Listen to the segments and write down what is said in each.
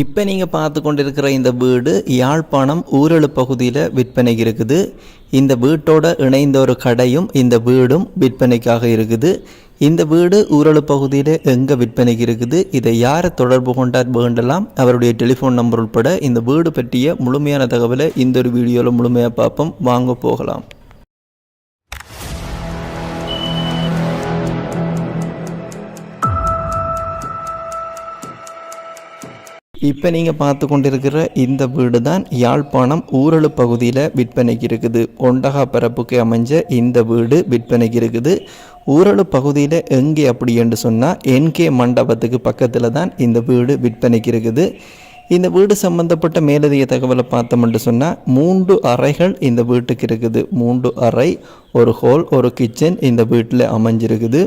இப்போ நீங்கள் பார்த்து கொண்டிருக்கிற இந்த வீடு யாழ்ப்பாணம் ஊரலு பகுதியில் விற்பனைக்கு இருக்குது. இந்த வீட்டோட இணைந்த ஒரு கடையும் இந்த வீடும் விற்பனைக்காக இருக்குது. இந்த வீடு ஊரலு பகுதியில் எங்கே விற்பனைக்கு இருக்குது? இதை யாரை தொடர்பு கொண்டார் வேண்டலாம்? அவருடைய டெலிஃபோன் நம்பர் உட்பட இந்த வீடு பற்றிய முழுமையான தகவலை இந்த ஒரு வீடியோவில் முழுமையாக பார்ப்போம். வாங்க போகலாம். இப்போ நீங்கள் பார்த்து கொண்டிருக்கிற இந்த வீடு தான் யாழ்ப்பாணம் ஊரலு பகுதியில் விற்பனைக்கு இருக்குது. ஒண்டகா பரப்புக்கு அமைஞ்ச இந்த வீடு விற்பனைக்கு இருக்குது. ஊரலு பகுதியில் எங்கே அப்படி என்று சொன்னால் என்கே மண்டபத்துக்கு பக்கத்தில் தான் இந்த வீடு விற்பனைக்கு இருக்குது. இந்த வீடு சம்பந்தப்பட்ட மேலதிக தகவலை பார்த்தோம்னு சொன்னால் மூன்று அறைகள் இந்த வீட்டுக்கு இருக்குது. மூன்று அறை ஒரு ஹோல் ஒரு கிச்சன் இந்த வீட்டில் அமைஞ்சிருக்குது.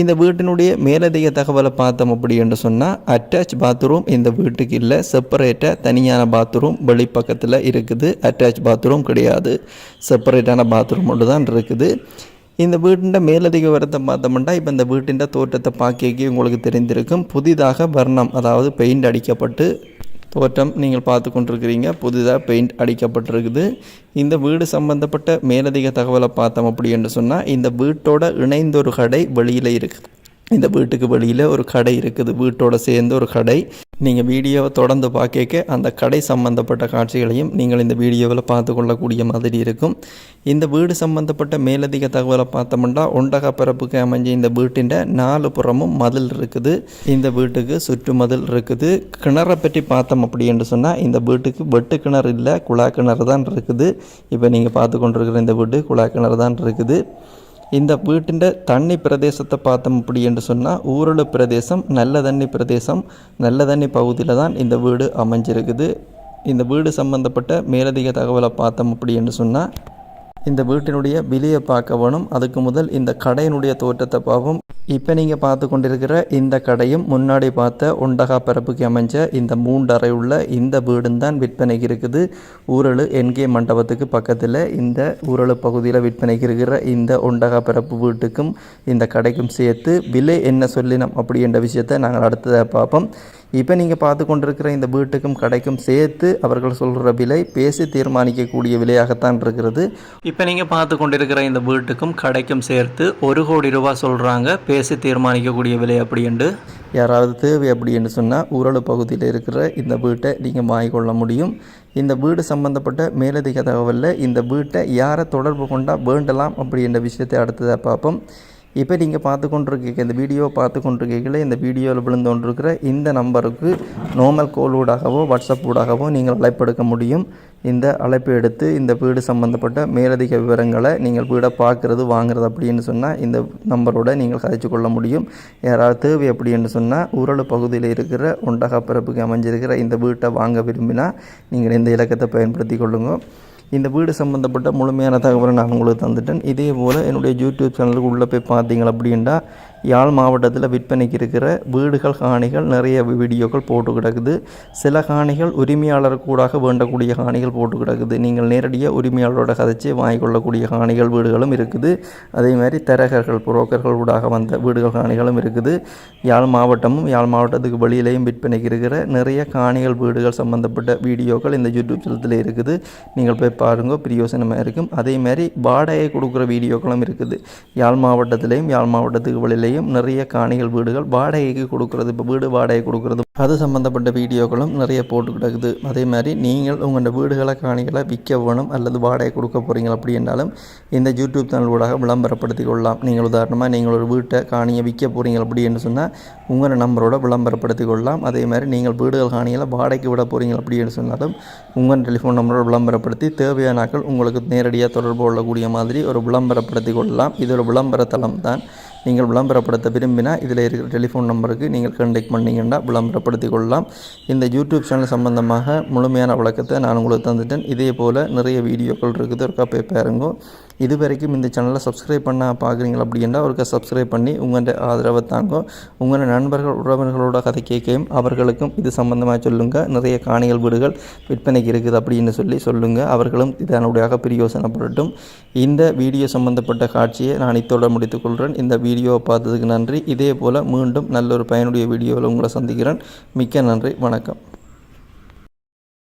இந்த வீட்டினுடைய மேலதிக தகவலை பார்த்தோம் அப்படி என்று சொன்னால் அட்டாச் பாத்ரூம் இந்த வீட்டுக்கு இல்லை செப்பரேட்டாக தனியான பாத்ரூம் வெளிப்பக்கத்தில் இருக்குது. அட்டாச் பாத்ரூம் கிடையாது. செப்பரேட்டான பாத்ரூம் ஒன்று தான் இருக்குது. இந்த வீட்டின் மேலதிக விவரத்தை பார்த்தோம்னா இப்போ இந்த வீட்டின் தோற்றத்தை பார்க்க உங்களுக்கு தெரிந்திருக்கும். புதிதாக வர்ணம் அதாவது பெயிண்ட் அடிக்கப்பட்டு தோற்றம் நீங்கள் பார்த்து கொண்டிருக்கிறீங்க. புதிதாக பெயிண்ட் அடிக்கப்பட்டிருக்குது. இந்த வீடு சம்பந்தப்பட்ட மேலதிக தகவலை பார்த்தோம் அப்படி என்று சொன்னால் இந்த வீட்டோட இணைந்த ஒரு கடை வெளியில் இருக்குது. இந்த வீட்டுக்கு வெளியில் ஒரு கடை இருக்குது. வீட்டோட சேர்ந்து ஒரு கடை. நீங்கள் வீடியோவை தொடர்ந்து பார்க்க அந்த கடை சம்பந்தப்பட்ட காட்சிகளையும் நீங்கள் இந்த வீடியோவில் பார்த்து கொள்ளக்கூடிய மாதிரி இருக்கும். இந்த வீடு சம்பந்தப்பட்ட மேலதிக தகவலை பார்த்தோம்னா ஒண்டக பரப்புக்கு அமைஞ்ச இந்த வீட்டின் நாலு புறமும் மதில் இருக்குது. இந்த வீட்டுக்கு சுற்று மதில் இருக்குது. கிணறை பற்றி பார்த்தோம் அப்படின்னு சொன்னால் இந்த வீட்டுக்கு வெட்டு கிணறு இல்லை குழா கிணறு தான் இருக்குது. இப்போ நீங்கள் பார்த்து கொண்டிருக்கிற இந்த வீடு குழா கிணறு தான் இருக்குது. இந்த வீட்டின் தண்ணி பிரதேசத்தை பார்த்தோம் அப்படி என்று சொன்னால் ஊரலு பிரதேசம் நல்ல தண்ணி பிரதேசம் நல்ல தண்ணி பகுதியில் தான் இந்த வீடு அமைஞ்சிருக்குது. இந்த வீடு சம்பந்தப்பட்ட மேலதிக தகவலை பார்த்தோம் அப்படி என்று சொன்னால் இந்த வீட்டினுடைய விலையை பார்க்க வேணும் அதுக்கு முதல் இந்த கடையினுடைய தோற்றத்தை பார்ப்போம் இப்போ நீங்கள் பார்த்து கொண்டிருக்கிற இந்த கடையும் முன்னாடி பார்த்த உண்டகா பரப்புக்கு அமைஞ்ச இந்த மூண்டறை உள்ள இந்த வீடும் தான் விற்பனைக்கு இருக்குது. ஊரலு என்கே மண்டபத்துக்கு பக்கத்தில் இந்த ஊரலு பகுதியில் விற்பனைக்கு இருக்கிற இந்த உண்டகா பரப்பு வீட்டுக்கும் இந்த கடைக்கும் சேர்த்து விலை என்ன சொல்லினோம் அப்படின்ற விஷயத்தை நாங்கள் அடுத்ததாக பார்ப்போம். இப்போ நீங்கள் பார்த்து கொண்டிருக்கிற இந்த வீட்டுக்கும் கடைக்கும் சேர்த்து அவர்கள் சொல்கிற விலை பேசி தீர்மானிக்கக்கூடிய விலையாகத்தான் இருக்கிறது. இப்போ நீங்கள் பார்த்து கொண்டிருக்கிற இந்த வீட்டுக்கும் கடைக்கும் சேர்த்து ஒரு கோடி ரூபா சொல்கிறாங்க பேசி தீர்மானிக்கக்கூடிய விலை அப்படின்ட்டு யாராவது தேவை அப்படின்னு சொன்னால் ஊரலு பகுதியில் இருக்கிற இந்த வீட்டை நீங்கள் வாங்கிக்கொள்ள முடியும். இந்த வீடு சம்பந்தப்பட்ட மேலதிக தகவலில் இந்த வீட்டை யாரை தொடர்பு கொண்டால் வேண்டலாம் அப்படின்ற விஷயத்தை அடுத்ததாக பார்ப்போம். இப்போ நீங்கள் பார்த்து கொண்டிருக்க இந்த வீடியோ பார்த்து கொண்டிருக்கீங்களே இந்த வீடியோவில் விழுந்து கொண்டிருக்கிற இந்த நம்பருக்கு நார்மல் கோல் ஊடாகவோ வாட்ஸ்அப் ஊடாகவோ நீங்கள் அழைப்பெடுக்க முடியும். இந்த அழைப்பு எடுத்து இந்த வீடு சம்பந்தப்பட்ட மேலதிக விவரங்களை நீங்கள் வீடை பார்க்குறது வாங்குறது அப்படின்னு சொன்னால் இந்த நம்பரோட நீங்கள் கதைச்சு கொள்ள முடியும். யாராவது தேவை அப்படின்னு சொன்னால் ஊரலு பகுதியில் இருக்கிற ஒண்டகா பிறப்புக்கு அமைஞ்சிருக்கிற இந்த வீட்டை வாங்க விரும்பினா நீங்கள் இந்த இலக்கத்தை பயன்படுத்தி கொள்ளுங்கள் இந்த வீடு சம்மந்தப்பட்ட முழுமையான தகவலை நான் உங்களுக்கு தந்துட்டேன். இதே போல் என்னுடைய யூடியூப் சேனலுக்கு உள்ளே போய் பார்த்தீங்க அப்படின்னா யாழ் மாவட்டத்தில் விற்பனைக்கு இருக்கிற வீடுகள் காணிகள் நிறைய வீடியோக்கள் போட்டு கிடக்குது. சில காணிகள் உரிமையாளர் கூடாக வேண்டக்கூடிய காணிகள் போட்டு கிடக்குது. நீங்கள் நேரடியாக உரிமையாளரோட கதைச்சி வாங்கிக்கொள்ளக்கூடிய காணிகள் வீடுகளும் இருக்குது. அதே மாதிரி தரகர்கள் புரோக்கர்கள் ஊடாக வந்த வீடுகள் காணிகளும் இருக்குது. யாழ் மாவட்டமும் யாழ் மாவட்டத்துக்கு வெளியிலையும் விற்பனைக்கு இருக்கிற நிறைய காணிகள் வீடுகள் சம்மந்தப்பட்ட வீடியோக்கள் இந்த யூடியூப் சேனத்தில் இருக்குது. நீங்கள் போய் பாருங்கள் பிரியோசனமாக இருக்கும். அதே மாதிரி வாடகை கொடுக்குற வீடியோக்களும் இருக்குது. யாழ் மாவட்டத்திலையும் யாழ் மாவட்டத்துக்கு வெளியிலையும் நிறைய காணிகள் வீடுகள். வாடகைக்கு கொடுக்குறது இப்போ வீடு வாடகை கொடுக்குறது அது சம்மந்தப்பட்ட வீடியோக்களும் நிறைய போட்டு கிடக்குது. அதே மாதிரி நீங்கள் உங்களோட வீடுகளை காணிகளை விற்க வேணும் அல்லது வாடகை கொடுக்க போகிறீங்க அப்படி என்றாலும் இந்த யூடியூப் சேனல் ஊடாக விளம்பரப்படுத்தி கொள்ளலாம். நீங்கள் உதாரணமாக நீங்கள் ஒரு வீட்டை காணியை விற்க போகிறீங்க அப்படி என்று சொன்னால் உங்களோட நம்பரோட விளம்பரப்படுத்தி கொள்ளலாம். அதே மாதிரி நீங்கள் வீடுகள் காணிகளை வாடகைக்கு விட போகிறீங்க அப்படின்னு சொன்னாலும் உங்கள் டெலிஃபோன் நம்பரோட விளம்பரப்படுத்தி தேவையான நாட்கள் உங்களுக்கு நேரடியாக தொடர்பு கொள்ளக்கூடிய மாதிரி ஒரு விளம்பரப்படுத்தி கொள்ளலாம். இது ஒரு விளம்பர தளம் தான். நீங்கள் விளம்பரப்படுத்த விரும்பினால் இதில் இருக்கிற டெலிஃபோன் நம்பருக்கு நீங்கள் கண்டெக்ட் பண்ணிங்கன்னா விளம்பரப்படுத்த கொள்ளலாம் இந்த யூடியூப் சேனல் சம்பந்தமாக முழுமையான விளக்கத்தை நான் உங்களுக்கு தந்துட்டேன். இதே போல் நிறைய வீடியோக்கள் இருக்குது. ஒருக்கா போய் பாருங்க. இது வரைக்கும் இந்த சேனலை சப்ஸ்கிரைப் பண்ண பார்க்குறீங்களா அப்படின்னா ஒருக்கா சப்ஸ்கிரைப் பண்ணி உங்களோட ஆதரவை தாங்க. உங்களோட நண்பர்கள் உறவினர்களோட கதை கேட்கையும் அவர்களுக்கும் இது சம்பந்தமாக சொல்லுங்கள் நிறைய காணிகள் வீடுகள் விற்பனைக்கு இருக்குது அப்படின்னு சொல்லி சொல்லுங்கள் அவர்களும் இதனுடையாக பிரயோசனப்படட்டும். இந்த வீடியோ சம்பந்தப்பட்ட காட்சியை நான் இத்தோட முடித்துக்கொள்கிறேன் இந்த வீடியோவை பார்த்ததுக்கு நன்றி. இதே போல் மீண்டும் நல்ல ஒரு பயனுடைய வீடியோவில் உங்களை சந்திக்கிறேன். மிக்க நன்றி வணக்கம்.